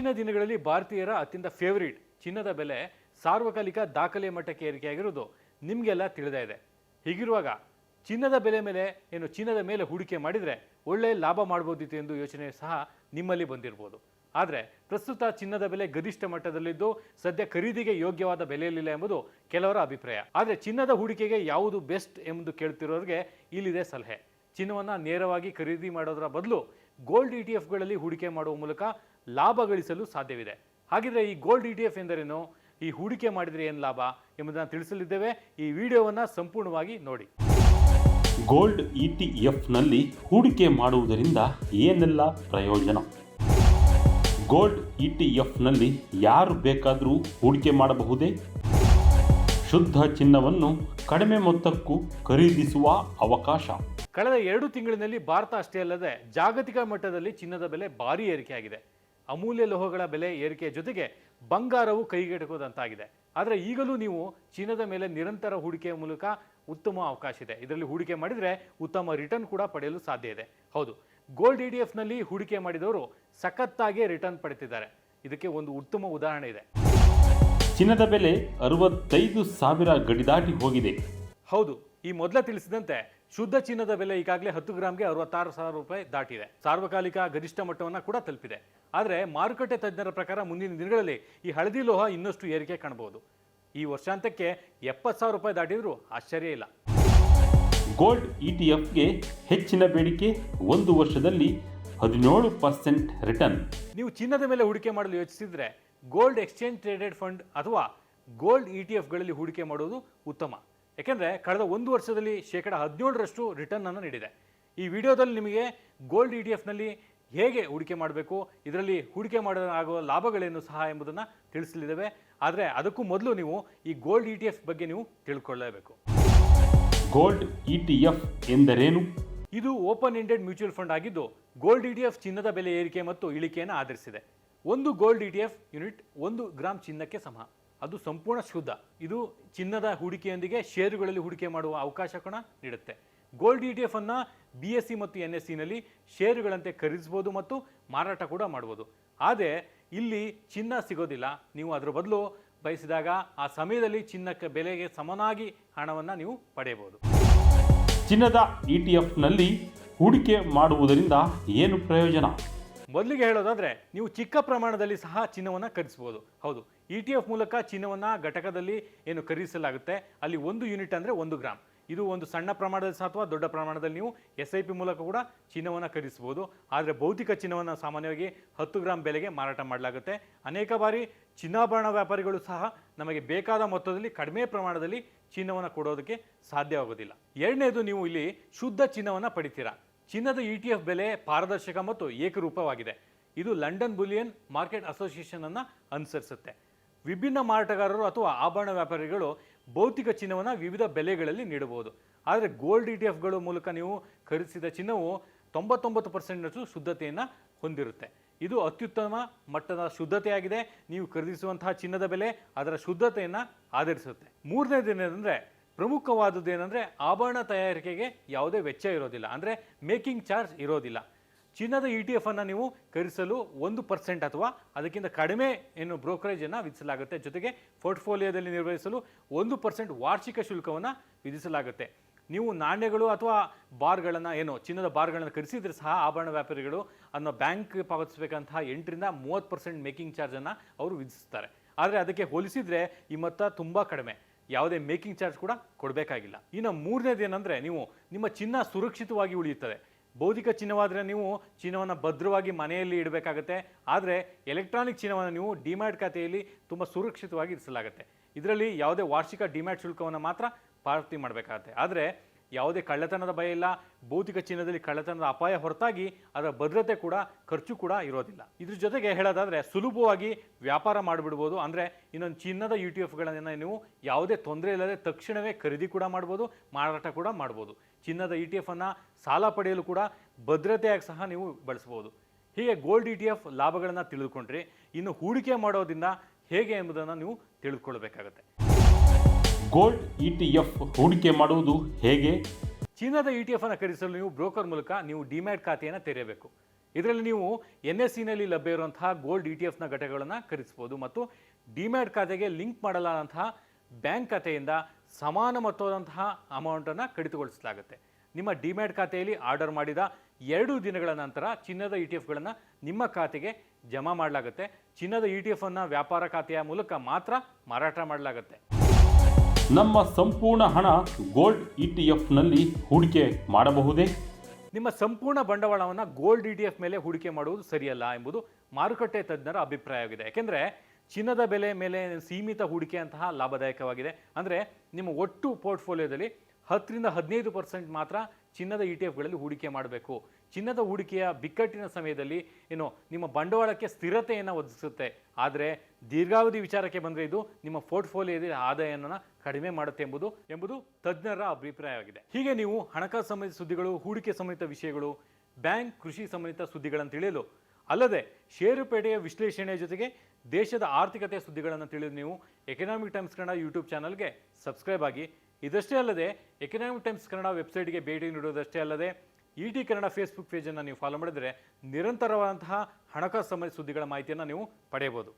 ಇತ್ತೀಚಿನ ದಿನಗಳಲ್ಲಿ ಭಾರತೀಯರ ಅತ್ಯಂತ ಫೇವರಿಟ್ ಚಿನ್ನದ ಬೆಲೆ ಸಾರ್ವಕಾಲಿಕ ದಾಖಲೆ ಮಟ್ಟಕ್ಕೆ ಏರಿಕೆಯಾಗಿರುವುದು ನಿಮಗೆಲ್ಲ ತಿಳಿದೇ ಇದೆ. ಹೀಗಿರುವಾಗ ಚಿನ್ನದ ಬೆಲೆ ಮೇಲೆ ಏನು ಚಿನ್ನದ ಮೇಲೆ ಹೂಡಿಕೆ ಮಾಡಿದರೆ ಒಳ್ಳೆ ಲಾಭ ಮಾಡ್ಬೋದಿತ್ತು ಎಂದು ಯೋಚನೆ ಸಹ ನಿಮ್ಮಲ್ಲಿ ಬಂದಿರ್ಬೋದು. ಆದರೆ ಪ್ರಸ್ತುತ ಚಿನ್ನದ ಬೆಲೆ ಗರಿಷ್ಠ ಮಟ್ಟದಲ್ಲಿದ್ದು ಸದ್ಯ ಖರೀದಿಗೆ ಯೋಗ್ಯವಾದ ಬೆಲೆಯಲ್ಲಿಲ್ಲ ಎಂಬುದು ಕೆಲವರ ಅಭಿಪ್ರಾಯ. ಆದರೆ ಚಿನ್ನದ ಹೂಡಿಕೆಗೆ ಯಾವುದು ಬೆಸ್ಟ್ ಎಂದು ಕೇಳ್ತಿರೋರಿಗೆ ಇಲ್ಲಿದೆ ಸಲಹೆ. ಚಿನ್ನವನ್ನು ನೇರವಾಗಿ ಖರೀದಿ ಮಾಡೋದರ ಬದಲು ಗೋಲ್ಡ್ ಇ ಟಿ ಎಫ್ಗಳಲ್ಲಿ ಹೂಡಿಕೆ ಮಾಡುವ ಮೂಲಕ ಲಾಭ ಗಳಿಸಲು ಸಾಧ್ಯವಿದೆ. ಹಾಗಿದ್ರೆ ಈ ಗೋಲ್ಡ್ ಇ ಟಿ ಎಫ್ ಎಂದರೇನು? ಈ ಹೂಡಿಕೆ ಮಾಡಿದರೆ ಏನು ಲಾಭ ಎಂಬುದನ್ನು ತಿಳಿಸಲಿದ್ದೇವೆ. ಈ ವಿಡಿಯೋವನ್ನು ಸಂಪೂರ್ಣವಾಗಿ ನೋಡಿ. ಗೋಲ್ಡ್ ಇ ಟಿ ಎಫ್ನಲ್ಲಿ ಹೂಡಿಕೆ ಮಾಡುವುದರಿಂದ ಏನೆಲ್ಲ ಪ್ರಯೋಜನ? ಗೋಲ್ಡ್ ಇ ಟಿ ಎಫ್ನಲ್ಲಿ ಯಾರು ಬೇಕಾದರೂ ಹೂಡಿಕೆ ಮಾಡಬಹುದೇ? ಶುದ್ಧ ಚಿನ್ನವನ್ನು ಕಡಿಮೆ ಮೊತ್ತಕ್ಕೂ ಖರೀದಿಸುವ ಅವಕಾಶ. ಕಳೆದ ಎರಡು ತಿಂಗಳಿನಲ್ಲಿ ಭಾರತ ಅಷ್ಟೇ ಅಲ್ಲದೆ ಜಾಗತಿಕ ಮಟ್ಟದಲ್ಲಿ ಚಿನ್ನದ ಬೆಲೆ ಭಾರಿ ಏರಿಕೆಯಾಗಿದೆ. ಅಮೂಲ್ಯ ಲೋಹಗಳ ಬೆಲೆ ಏರಿಕೆಯ ಜೊತೆಗೆ ಬಂಗಾರವು ಕೈಗೆಟಕುವುದಂತಾಗಿದೆ ಆದರೆ ಈಗಲೂ ನೀವು ಚೀನಾದ ಮೇಲೆ ನಿರಂತರ ಹೂಡಿಕೆಯ ಮೂಲಕ ಉತ್ತಮ ಅವಕಾಶ ಇದೆ. ಇದರಲ್ಲಿ ಹೂಡಿಕೆ ಮಾಡಿದರೆ ಉತ್ತಮ ರಿಟರ್ನ್ ಕೂಡ ಪಡೆಯಲು ಸಾಧ್ಯ ಇದೆ. ಹೌದು ಗೋಲ್ಡ್ ಇ ಡಿ ಎಫ್ನಲ್ಲಿ ಹೂಡಿಕೆ ಮಾಡಿದವರು ಸಖತ್ತಾಗಿ ರಿಟರ್ನ್ ಪಡೆದಿದ್ದಾರೆ. ಇದಕ್ಕೆ ಒಂದು ಉತ್ತಮ ಉದಾಹರಣೆ ಇದೆ. ಚಿನ್ನದ ಬೆಲೆ ಅರವತ್ತೈದು ಸಾವಿರ ಗಡಿದಾಟಿ ಹೋಗಿದೆ. ಹೌದು ಈ ಮೊದಲೇ ತಿಳಿಸಿದಂತೆ ಶುದ್ಧ ಚಿನ್ನದ ಬೆಲೆ ಈಗಾಗಲೇ ಹತ್ತು ಗ್ರಾಮ್ಗೆ ಅರವತ್ತಾರು ಸಾವಿರ ರೂಪಾಯಿ ದಾಟಿದೆ. ಸಾರ್ವಕಾಲಿಕ ಗರಿಷ್ಠ ಮಟ್ಟವನ್ನು ಕೂಡ ತಲುಪಿದೆ. ಆದರೆ ಮಾರುಕಟ್ಟೆ ತಜ್ಞರ ಪ್ರಕಾರ ಮುಂದಿನ ದಿನಗಳಲ್ಲಿ ಈ ಹಳದಿ ಲೋಹ ಇನ್ನಷ್ಟು ಏರಿಕೆ ಕಾಣಬಹುದು. ಈ ವರ್ಷಾಂತ್ಯಕ್ಕೆ ಎಪ್ಪತ್ತು ಸಾವಿರ ರೂಪಾಯಿ ದಾಟಿದ್ರೂ ಆಶ್ಚರ್ಯ ಇಲ್ಲ. ಗೋಲ್ಡ್ ಇ ಟಿ ಎಫ್ಗೆ ಹೆಚ್ಚಿನ ಬೇಡಿಕೆ ಒಂದು ವರ್ಷದಲ್ಲಿ ಹದಿನೇಳು ಪರ್ಸೆಂಟ್ ರಿಟರ್ನ್. ನೀವು ಚಿನ್ನದ ಮೇಲೆ ಹೂಡಿಕೆ ಮಾಡಲು ಯೋಚಿಸಿದ್ರೆ ಗೋಲ್ಡ್ ಎಕ್ಸ್ಚೇಂಜ್ ಟ್ರೇಡೆಡ್ ಫಂಡ್ ಅಥವಾ ಗೋಲ್ಡ್ ಇ ಟಿ ಎಫ್ಗಳಲ್ಲಿ ಹೂಡಿಕೆ ಮಾಡುವುದು ಉತ್ತಮ. ಯಾಕೆಂದರೆ ಕಳೆದ ಒಂದು ವರ್ಷದಲ್ಲಿ ಶೇಕಡ ಹದಿನೇಳರಷ್ಟು ರಿಟರ್ನ್ ಅನ್ನು ನೀಡಿದೆ. ಈ ವಿಡಿಯೋದಲ್ಲಿ ನಿಮಗೆ ಗೋಲ್ಡ್ ಇ ಟಿ ಎಫ್ನಲ್ಲಿ ಹೇಗೆ ಹೂಡಿಕೆ ಮಾಡಬೇಕು ಇದರಲ್ಲಿ ಹೂಡಿಕೆ ಆಗುವ ಲಾಭಗಳೇನು ಸಹ ಎಂಬುದನ್ನು ತಿಳಿಸಲಿದ್ದೇವೆ. ಆದರೆ ಅದಕ್ಕೂ ಮೊದಲು ನೀವು ಈ ಗೋಲ್ಡ್ ಇ ಟಿ ಎಫ್ ಬಗ್ಗೆ ನೀವು ತಿಳ್ಕೊಳ್ಳೇಬೇಕು. ಗೋಲ್ಡ್ ಇ ಟಿ ಎಫ್ ಎಂದರೇನು? ಇದು ಓಪನ್ ಎಂಡೆಡ್ ಮ್ಯೂಚುವಲ್ ಫಂಡ್ ಆಗಿದ್ದು ಗೋಲ್ಡ್ ಇ ಟಿ ಎಫ್ ಚಿನ್ನದ ಬೆಲೆ ಏರಿಕೆ ಮತ್ತು ಇಳಿಕೆಯನ್ನು ಆಧರಿಸಿದೆ. ಒಂದು gold E T F unit ಒಂದು ಗ್ರಾಮ್ ಚಿನ್ನಕ್ಕೆ ಸಮ. ಅದು ಸಂಪೂರ್ಣ ಶುದ್ಧ. ಇದು ಚಿನ್ನದ ಹೂಡಿಕೆಯೊಂದಿಗೆ ಷೇರುಗಳಲ್ಲಿ ಹೂಡಿಕೆ ಮಾಡುವ ಅವಕಾಶ ಕೂಡ ನೀಡುತ್ತೆ. ಗೋಲ್ಡ್ ಇ ಟಿ ಎಫ್ ಅನ್ನು ಬಿ ಎಸ್ ಸಿ ಮತ್ತು ಎನ್ ಎಸ್ ಸಿನಲ್ಲಿ ಷೇರುಗಳಂತೆ ಖರೀದಿಸ್ಬೋದು ಮತ್ತು ಮಾರಾಟ ಕೂಡ ಮಾಡ್ಬೋದು ಆದರೆ ಇಲ್ಲಿ ಚಿನ್ನ ಸಿಗೋದಿಲ್ಲ. ನೀವು ಅದರ ಬದಲು ಬಯಸಿದಾಗ ಆ ಸಮಯದಲ್ಲಿ ಚಿನ್ನಕ್ಕೆ ಬೆಲೆಗೆ ಸಮನಾಗಿ ಹಣವನ್ನು ನೀವು ಪಡೆಯಬಹುದು. ಚಿನ್ನದ ಇ ಟಿ ಎಫ್ನಲ್ಲಿ ಹೂಡಿಕೆ ಮಾಡುವುದರಿಂದ ಏನು ಪ್ರಯೋಜನ? ಮೊದಲಿಗೆ ಹೇಳೋದಾದರೆ, ನೀವು ಚಿಕ್ಕ ಪ್ರಮಾಣದಲ್ಲಿ ಸಹ ಚಿನ್ನವನ್ನು ಖರೀದಿಸ್ಬೋದು ಹೌದು ಇ ಟಿ ಎಫ್ ಮೂಲಕ ಚಿನ್ನವನ್ನು ಘಟಕದಲ್ಲಿ ಏನು ಖರೀದಿಸಲಾಗುತ್ತೆ? ಅಲ್ಲಿ ಒಂದು ಯೂನಿಟ್ ಅಂದರೆ ಒಂದು ಗ್ರಾಮ್ ಇದು ಒಂದು ಸಣ್ಣ ಪ್ರಮಾಣದಲ್ಲಿ ಸಹ ಅಥವಾ ದೊಡ್ಡ ಪ್ರಮಾಣದಲ್ಲಿ ನೀವು ಎಸ್ ಐ ಪಿ ಮೂಲಕ ಕೂಡ ಚಿನ್ನವನ್ನು ಖರೀದಿಸ್ಬೋದು ಆದರೆ ಭೌತಿಕ ಚಿನ್ನವನ್ನು ಸಾಮಾನ್ಯವಾಗಿ ಹತ್ತು ಗ್ರಾಮ್ ಬೆಲೆಗೆ ಮಾರಾಟ ಮಾಡಲಾಗುತ್ತೆ. ಅನೇಕ ಬಾರಿ ಚಿನ್ನಾಭರಣ ವ್ಯಾಪಾರಿಗಳು ಸಹ ನಮಗೆ ಬೇಕಾದ ಮೊತ್ತದಲ್ಲಿ ಕಡಿಮೆ ಪ್ರಮಾಣದಲ್ಲಿ ಚಿನ್ನವನ್ನು ಕೊಡೋದಕ್ಕೆ ಸಾಧ್ಯವಾಗೋದಿಲ್ಲ. ಎರಡನೇದು ನೀವು ಇಲ್ಲಿ ಶುದ್ಧ ಚಿನ್ನವನ್ನು ಪಡಿತೀರಾ? ಚಿನ್ನದ ಇ ಟಿ ಎಫ್ ಬೆಲೆ ಪಾರದರ್ಶಕ ಮತ್ತು ಏಕರೂಪವಾಗಿದೆ. ಇದು ಲಂಡನ್ ಬುಲಿಯನ್ ಮಾರ್ಕೆಟ್ ಅಸೋಸಿಯೇಷನ್ ಅನ್ನು ಅನುಸರಿಸುತ್ತೆ. ವಿಭಿನ್ನ ಮಾರಾಟಗಾರರು ಅಥವಾ ಆಭರಣ ವ್ಯಾಪಾರಿಗಳು ಭೌತಿಕ ಚಿನ್ನವನ್ನು ವಿವಿಧ ಬೆಲೆಗಳಲ್ಲಿ ನೀಡಬಹುದು. ಆದರೆ ಗೋಲ್ಡ್ ಇ ಟಿ ಎಫ್ಗಳ ಮೂಲಕ ನೀವು ಖರೀದಿಸಿದ ಚಿನ್ನವು ತೊಂಬತ್ತೊಂಬತ್ತು ಪರ್ಸೆಂಟ್ನಷ್ಟು ಶುದ್ಧತೆಯನ್ನು ಹೊಂದಿರುತ್ತೆ. ಇದು ಅತ್ಯುತ್ತಮ ಮಟ್ಟದ ಶುದ್ಧತೆಯಾಗಿದೆ. ನೀವು ಖರೀದಿಸುವಂತಹ ಚಿನ್ನದ ಬೆಲೆ ಅದರ ಶುದ್ಧತೆಯನ್ನು ಆಧರಿಸುತ್ತೆ. ಮೂರನೇದೇನೆಂದರೆ ಪ್ರಮುಖವಾದದ್ದು ಏನಂದರೆ ಆಭರಣ ತಯಾರಿಕೆಗೆ ಯಾವುದೇ ವೆಚ್ಚ ಇರೋದಿಲ್ಲ. ಅಂದರೆ ಮೇಕಿಂಗ್ ಚಾರ್ಜ್ ಇರೋದಿಲ್ಲ. ಚಿನ್ನದ ಇ ಟಿ ಎಫ್ ಅನ್ನು ನೀವು ಖರೀದಿಸಲು ಒಂದು ಪರ್ಸೆಂಟ್ ಅಥವಾ ಅದಕ್ಕಿಂತ ಕಡಿಮೆ ಏನು ಬ್ರೋಕರೇಜನ್ನು ವಿಧಿಸಲಾಗುತ್ತೆ. ಜೊತೆಗೆ ಪೋರ್ಟ್ಫೋಲಿಯೋದಲ್ಲಿ ನಿರ್ವಹಿಸಲು ಒಂದು ಪರ್ಸೆಂಟ್ ವಾರ್ಷಿಕ ಶುಲ್ಕವನ್ನು ವಿಧಿಸಲಾಗುತ್ತೆ. ನೀವು ನಾಣ್ಯಗಳು ಅಥವಾ ಬಾರ್ಗಳನ್ನು ಏನು ಚಿನ್ನದ ಬಾರ್ಗಳನ್ನು ಖರೀದಿಸಿದ್ರೆ ಸಹ ಆಭರಣ ವ್ಯಾಪಾರಿಗಳು ಅನ್ನೋ ಬ್ಯಾಂಕ್ ಪಾವತಿಸಬೇಕಂತಹ ಎಂಟರಿಂದ ಮೂವತ್ತು ಪರ್ಸೆಂಟ್ ಮೇಕಿಂಗ್ ಚಾರ್ಜನ್ನು ಅವರು ವಿಧಿಸ್ತಾರೆ. ಆದರೆ ಅದಕ್ಕೆ ಹೋಲಿಸಿದರೆ ಈ ಮೊತ್ತ ತುಂಬ ಕಡಿಮೆ. ಯಾವುದೇ ಮೇಕಿಂಗ್ ಚಾರ್ಜ್ ಕೂಡ ಕೊಡಬೇಕಾಗಿಲ್ಲ. ಇನ್ನು ಮೂರನೇದು ಏನಂದರೆ ನೀವು ನಿಮ್ಮ ಚಿನ್ನ ಸುರಕ್ಷಿತವಾಗಿ ಉಳಿಯುತ್ತದೆ. ಬೌದ್ಧಿಕ ಚಿನ್ನವಾದರೆ ನೀವು ಚಿನ್ನವನ್ನು ಭದ್ರವಾಗಿ ಮನೆಯಲ್ಲಿ ಇಡಬೇಕಾಗತ್ತೆ. ಆದರೆ ಎಲೆಕ್ಟ್ರಾನಿಕ್ ಚಿನ್ನವನ್ನು ನೀವು ಡಿಮ್ಯಾಟ್ ಖಾತೆಯಲ್ಲಿ ತುಂಬ ಸುರಕ್ಷಿತವಾಗಿ ಇರಿಸಲಾಗುತ್ತೆ. ಇದರಲ್ಲಿ ಯಾವುದೇ ವಾರ್ಷಿಕ ಡಿಮ್ಯಾಟ್ ಶುಲ್ಕವನ್ನು ಮಾತ್ರ ಪಾವತಿ ಮಾಡಬೇಕಾಗತ್ತೆ. ಆದರೆ ಯಾವುದೇ ಕಳ್ಳತನದ ಭಯ ಇಲ್ಲ, ಭೌತಿಕ ಚಿನ್ನದಲ್ಲಿ ಕಳ್ಳತನದ ಅಪಾಯ ಹೊರತಾಗಿ ಅದರ ಭದ್ರತೆ ಕೂಡ, ಖರ್ಚು ಕೂಡ ಇರೋದಿಲ್ಲ. ಇದ್ರ ಜೊತೆಗೆ ಹೇಳೋದಾದರೆ, ಸುಲಭವಾಗಿ ವ್ಯಾಪಾರ ಮಾಡಿಬಿಡ್ಬೋದು. ಅಂದರೆ ಇನ್ನೊಂದು ಚಿನ್ನದ ಯು ಟಿ ಎಫ್ಗಳನ್ನು ನೀವು ಯಾವುದೇ ತೊಂದರೆ ಇಲ್ಲದೆ ತಕ್ಷಣವೇ ಖರೀದಿ ಕೂಡ ಮಾಡ್ಬೋದು, ಮಾರಾಟ ಕೂಡ ಮಾಡ್ಬೋದು. ಚಿನ್ನದ ಇ ಟಿ ಎಫನ್ನು ಸಾಲ ಪಡೆಯಲು ಕೂಡ ಭದ್ರತೆಯಾಗಿ ಸಹ ನೀವು ಬಳಸ್ಬೋದು. ಹೀಗೆ ಗೋಲ್ಡ್ ಇ ಟಿ ಎಫ್ ಲಾಭಗಳನ್ನು ತಿಳಿದುಕೊಂಡ್ರಿ. ಇನ್ನು ಹೂಡಿಕೆ ಮಾಡೋದ್ರಿಂದ ಹೇಗೆ ಎಂಬುದನ್ನು ನೀವು ತಿಳಿದುಕೊಳ್ಬೇಕಾಗತ್ತೆ. ಗೋಲ್ಡ್ ಇ ಟಿ ಎಫ್ ಹೂಡಿಕೆ ಮಾಡುವುದು ಹೇಗೆ? ಚಿನ್ನದ ಇ ಟಿ ಎಫ್ ಅನ್ನು ಖರೀದಿಸಲು ನೀವು ಬ್ರೋಕರ್ ಮೂಲಕ ನೀವು ಡಿಮ್ಯಾಟ್ ಖಾತೆಯನ್ನು ತೆರೆಯಬೇಕು. ಇದರಲ್ಲಿ ನೀವು ಎನ್ ಎಸ್ ಸಿನಲ್ಲಿ ಲಭ್ಯ ಇರುವಂತಹ ಗೋಲ್ಡ್ ಇ ಟಿ ಎಫ್ನ ಘಟಕಗಳನ್ನು ಖರೀದಿಸಬಹುದು ಮತ್ತು ಡಿಮ್ಯಾಟ್ ಖಾತೆಗೆ ಲಿಂಕ್ ಮಾಡಲಾದಂತಹ ಬ್ಯಾಂಕ್ ಖಾತೆಯಿಂದ ಸಮಾನ ಮೊತ್ತವಾದಂತಹ ಅಮೌಂಟನ್ನು ಕಡಿತಗೊಳಿಸಲಾಗುತ್ತೆ. ನಿಮ್ಮ ಡಿಮ್ಯಾಟ್ ಖಾತೆಯಲ್ಲಿ ಆರ್ಡರ್ ಮಾಡಿದ ಎರಡು ದಿನಗಳ ನಂತರ ಚಿನ್ನದ ಇ ಟಿ ಎಫ್ಗಳನ್ನು ನಿಮ್ಮ ಖಾತೆಗೆ ಜಮಾ ಮಾಡಲಾಗುತ್ತೆ. ಚಿನ್ನದ ಇ ಟಿ ಎಫ್ ಅನ್ನು ವ್ಯಾಪಾರ ಖಾತೆಯ ಮೂಲಕ ಮಾತ್ರ ಮಾರಾಟ ಮಾಡಲಾಗುತ್ತೆ. ನಮ್ಮ ಸಂಪೂರ್ಣ ಹಣ ಗೋಲ್ಡ್ ಇ ಟಿ ಎಫ್ನಲ್ಲಿ ಹೂಡಿಕೆ ಮಾಡಬಹುದೇ? ನಿಮ್ಮ ಸಂಪೂರ್ಣ ಬಂಡವಾಳವನ್ನು ಗೋಲ್ಡ್ ಇ ಟಿ ಎಫ್ ಮೇಲೆ ಹೂಡಿಕೆ ಮಾಡುವುದು ಸರಿಯಲ್ಲ ಎಂಬುದು ಮಾರುಕಟ್ಟೆ ತಜ್ಞರ ಅಭಿಪ್ರಾಯವಾಗಿದೆ ಯಾಕೆಂದರೆ ಚಿನ್ನದ ಬೆಲೆ ಮೇಲೆ ಸೀಮಿತ ಹೂಡಿಕೆಯಂತಹ ಲಾಭದಾಯಕವಾಗಿದೆ. ಅಂದರೆ ನಿಮ್ಮ ಒಟ್ಟು ಪೋರ್ಟ್ಫೋಲಿಯೋದಲ್ಲಿ ಹತ್ತರಿಂದ ಹದಿನೈದು ಪರ್ಸೆಂಟ್ ಮಾತ್ರ ಚಿನ್ನದ ಇ ಟಿ ಎಫ್ಗಳಲ್ಲಿ ಹೂಡಿಕೆ ಮಾಡಬೇಕು. ಚಿನ್ನದ ಹೂಡಿಕೆಯ ಬಿಕ್ಕಟ್ಟಿನ ಸಮಯದಲ್ಲಿ ಏನು ನಿಮ್ಮ ಬಂಡವಾಳಕ್ಕೆ ಸ್ಥಿರತೆಯನ್ನು ಒದಗಿಸುತ್ತೆ. ಆದರೆ ದೀರ್ಘಾವಧಿ ವಿಚಾರಕ್ಕೆ ಬಂದರೆ ಇದು ನಿಮ್ಮ ಪೋರ್ಟ್ಫೋಲಿಯೋದ ಆದಾಯವನ್ನು ಕಡಿಮೆ ಮಾಡುತ್ತೆ ಎಂಬುದು ಎಂಬುದು ತಜ್ಞರ ಅಭಿಪ್ರಾಯವಾಗಿದೆ. ಹೀಗೆ ನೀವು ಹಣಕಾಸು ಸಂಬಂಧಿತ ಸುದ್ದಿಗಳು, ಹೂಡಿಕೆ ಸಂಬಂಧಿತ ವಿಷಯಗಳು, ಬ್ಯಾಂಕ್ ಕೃಷಿ ಸಂಬಂಧಿತ ಸುದ್ದಿಗಳನ್ನು ತಿಳಿಯಲು, ಅಲ್ಲದೆ ಷೇರುಪೇಟೆಯ ವಿಶ್ಲೇಷಣೆಯ ಜೊತೆಗೆ ದೇಶದ ಆರ್ಥಿಕತೆಯ ಸುದ್ದಿಗಳನ್ನು ತಿಳಿದು ನೀವು ಎಕನಾಮಿಕ್ ಟೈಮ್ಸ್ ಕನ್ನಡ ಯೂಟ್ಯೂಬ್ ಚಾನಲ್ಗೆ ಸಬ್ಸ್ಕ್ರೈಬ್ ಆಗಿ. ಇದಷ್ಟೇ ಅಲ್ಲದೆ ಎಕನಾಮಿಕ್ ಟೈಮ್ಸ್ ಕನ್ನಡ ವೆಬ್ಸೈಟ್ಗೆ ಭೇಟಿ ನೀಡುವುದಷ್ಟೇ ಅಲ್ಲದೆ ಇ ಟಿ ಕನ್ನಡ ಫೇಸ್ಬುಕ್ ಪೇಜನ್ನು ನೀವು ಫಾಲೋ ಮಾಡಿದರೆ ನಿರಂತರವಾದಂತಹ ಹಣಕಾಸು ಸಂಬಂಧಿತ ಸುದ್ದಿಗಳ ಮಾಹಿತಿಯನ್ನು ನೀವು ಪಡೆಯಬಹುದು.